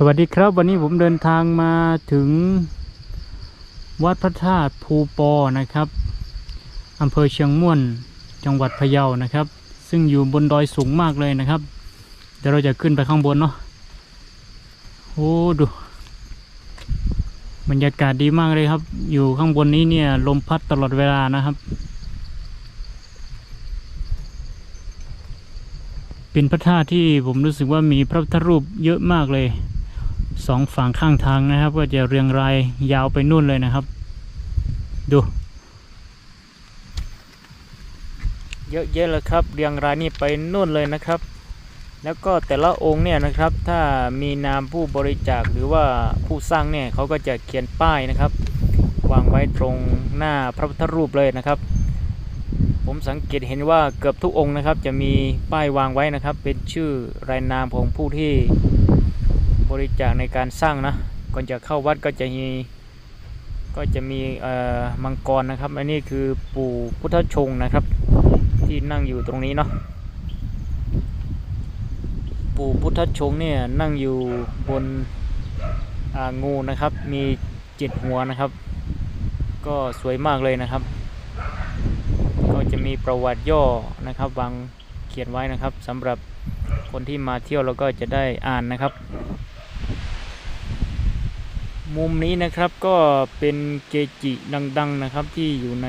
สวัสดีครับวันนี้ผมเดินทางมาถึง วัดพระธาตุภูปอนะครับอำเภอเชียงม่วน จังหวัดพะเยานะครับ ซึ่งอยู่บนดอยสูงมากเลยนะครับ เดี๋ยวเราจะขึ้นไปข้างบนเนาะโอ้ดูบรรยากาศดีมากเลยครับ อยู่ข้างบนนี้เนี่ยลมพัดตลอดเวลานะครับ เป็นพระธาตุที่ผมรู้สึกว่ามีพระพุทธรูปเยอะมากเลย สองฝั่งข้างทางนะครับ ก็จะเรียงรายยาวไปนู่นเลยนะครับ ดู เยอะแยะเลยครับ เรียงรายนี่ไปนู่นเลยนะครับ แล้วก็แต่ละองค์เนี่ยนะครับ ถ้ามีนามผู้บริจาคหรือว่าผู้สร้างเนี่ยเขาก็จะเขียนป้ายนะครับ วางไว้ตรงหน้าพระพุทธรูปเลยนะครับ ผมสังเกตเห็นว่าเกือบทุกองค์นะครับ จะมีป้ายวางไว้นะครับ เป็นชื่อรายนามของผู้ที่ บริจาคในการสร้างนะก่อนจะเข้าวัดก็จะมีก็จะมีเอ่อมังกรนะครับอันนี้คือปู่พุทธชงนะครับ ที่นั่งอยู่ตรงนี้เนาะปู่พุทธชงเนี่ยนั่งอยู่บนงูนะครับ มีเจ็ดหัวนะครับ ก็สวยมากเลยนะครับ ก็จะมีประวัติย่อนะครับวางเขียนไว้นะครับสำหรับคนที่มาเที่ยวแล้วก็จะได้อ่านนะครับ มุมนี้นะครับก็เป็นเกจิดัง ๆนะครับที่อยู่ใน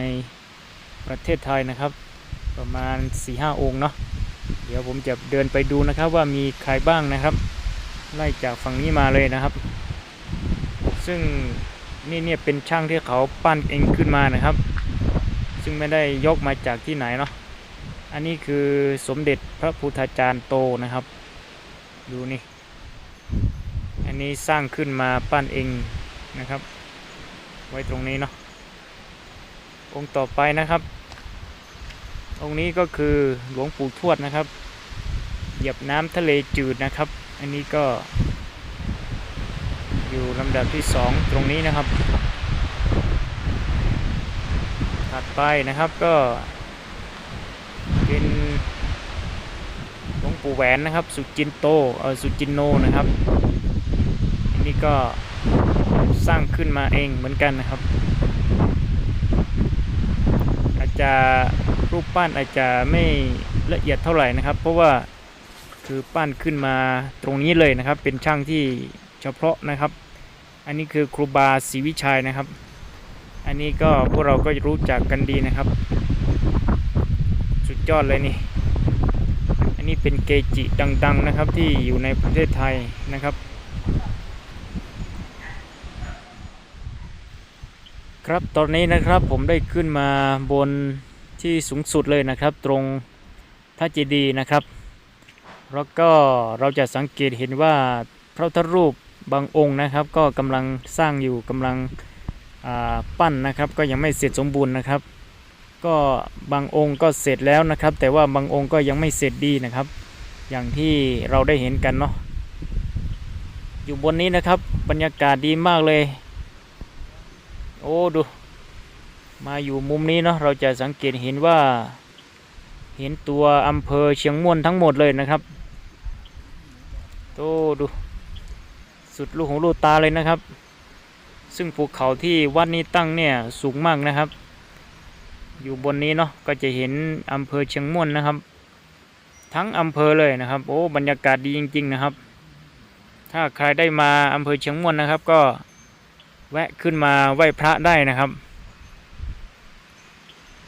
ประเทศไทยนะครับ ประมาณ4ีหองค์เนาะเดี๋ยวผมจะเดินไปดูนะครับว่ามีใครบ้างนะครับ ไล่จากฝั่งนี้มาเลยนะครับ ซึ่งนี่เนี่ยเป็นช่างที่เขาปั้นเองขึ้นมานะครับ ซึ่งไม่ได้ยกมาจากที่ไหนเนาะอันนี้คือสมเด็จพระพุทธาจารย์โตนะครับ ดูนี่ นี้สร้างขึ้นมาปั้นเองนะครับ ไว้ตรงนี้เนาะองค์ต่อไปนะครับ องค์นี้ก็คือหลวงปู่ทวดนะครับ เหยียบน้ำทะเลจืดนะครับ อันนี้ก็ อยู่ลำดับที่สองตรงนี้นะครับ ถัดไปนะครับก็เป็นหลวงปู่แหวนนะครับ สุจินโตเออสุจินโนนะครับ นนี้ก็สร้างขึ้นมาเองเหมือนกันนะครับ อาจจะรูปปั้นอาจจะไม่ละเอียดเท่าไหร่นะครับ เพราะว่าคือปั้นขึ้นมาตรงนี้เลยนะครับ เป็นช่างที่เฉพาะนะครับ อันนี้คือครูบาศรีวิชัยนะครับ อันนี้ก็พวกเราก็รู้จักกันดีนะครับ สุดยอดเลยนี่อันนี้เป็นเกจิดัง ๆนะครับที่อยู่ในประเทศไทยนะครับ ครับตอนนี้นะครับผมได้ขึ้นมาบนที่สูงสุดเลยนะครับ ตรงพระเจดีย์นะครับ แล้วก็เราจะสังเกตเห็นว่าพระพุทธรูปบางองค์นะครับ ก็กำลังสร้างอยู่กำลังปั้นนะครับ ก็ยังไม่เสร็จสมบูรณ์นะครับ ก็บางองค์ก็เสร็จแล้วนะครับ แต่ว่าบางองค์ก็ยังไม่เสร็จดีนะครับ อย่างที่เราได้เห็นกันเนาะอยู่บนนี้นะครับบรรยากาศดีมากเลย โอ้ดู มาอยู่มุมนี้เนาะเราจะสังเกตเห็นว่า เห็นตัวอำเภอเชียงม่วนทั้งหมดเลยนะครับโตดู สุดลูกหูลูกตาเลยนะครับ ซึ่งภูเขาที่วัดนี้ตั้งเนี่ยสูงมากนะครับ อยู่บนนี้เนาะก็จะเห็นอำเภอเชียงม่วนนะครับ ทั้งอำเภอเลยนะครับ โอ้บรรยากาศดีจริง ๆ นะครับ ถ้าใครได้มาอำเภอเชียงม่วนนะครับ ก็ แวะขึ้นมาไหว้พระได้นะครับ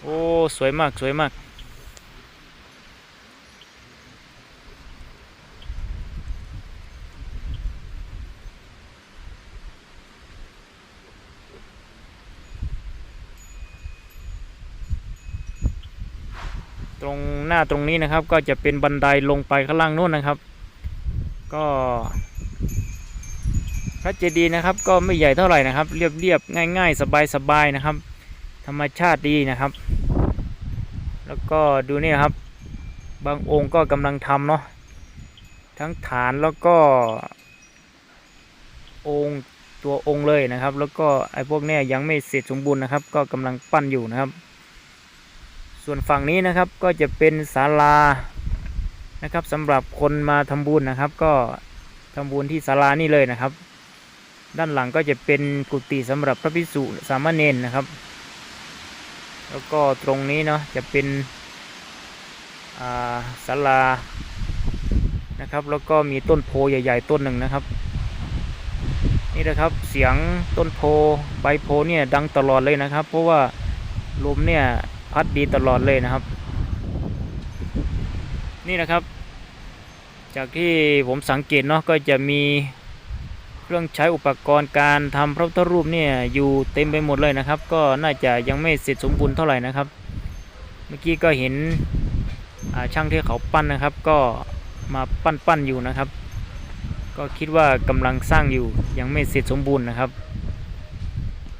โอ้ สวยมากสวยมาก ตรงหน้าตรงนี้นะครับก็จะเป็นบันไดลงไปข้างล่างนู้นนะครับ ก็ พระเจดีย์นะครับ ก็ไม่ใหญ่เท่าไหร่นะครับ เรียบๆง่าย ๆ สบายๆนะครับ ธรรมชาติดีนะครับ แล้วก็ดูนี่ครับ บางองค์ก็กำลังทำเนาะทั้งฐานแล้วก็ องค์ตัวองค์เลยนะครับ แล้วก็ไอ้พวกเนี้ยยังไม่เสร็จสมบูรณ์นะครับ ก็กำลังปั้นอยู่นะครับ ส่วนฝั่งนี้นะครับก็จะเป็นศาลานะครับสำหรับคนมาทำบุญนะครับ ก็ทำบุญที่ศาลานี่เลยนะครับ ด้านหลังก็จะเป็นกุฏิสำหรับพระภิกษุสามเณรนะครับ แล้วก็ตรงนี้เนาะจะเป็นศาลานะครับ แล้วก็มีต้นโพใหญ่ ๆ ต้นหนึ่งนะครับ นี่นะครับเสียงต้นโพใบโพเนี่ยดังตลอดเลยนะครับ เพราะว่าลมเนี่ยพัดดีตลอดเลยนะครับ นี่นะครับ จากที่ผมสังเกตเนาะก็จะมี เครื่องใช้อุปกรณ์การทำพระพุทธรูปเนี่ยอยู่เต็มไปหมดเลยนะครับ ก็น่าจะยังไม่เสร็จสมบูรณ์เท่าไหร่นะครับ เมื่อกี้ก็เห็นช่างที่เขาปั้นนะครับ ก็มาปั้นปั้นๆอยู่นะครับ ก็คิดว่ากำลังสร้างอยู่ยังไม่เสร็จสมบูรณ์นะครับ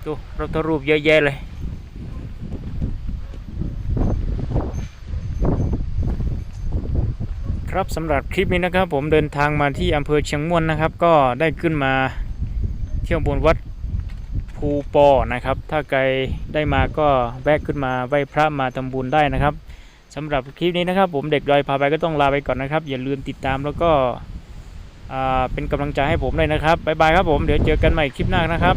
ดูพระพุทธรูปเยอะแยะเลย ครับสำหรับคลิปนี้นะครับ ผมเดินทางมาที่อำเภอเชียงม่วนนะครับ ก็ได้ขึ้นมาเที่ยวบนวัดภูปอนะครับ ถ้าใครได้มาก็แวะขึ้นมาไหว้พระมาทำบุญได้นะครับสำหรับคลิปนี้นะครับ ผมเด็กดอยพาไปก็ต้องลาไปก่อนนะครับ อย่าลืมติดตามแล้วก็เป็นกำลังใจให้ผมด้วยนะครับบ๊ายบายครับผมเดี๋ยวเจอกันใหม่คลิปหน้านะครับ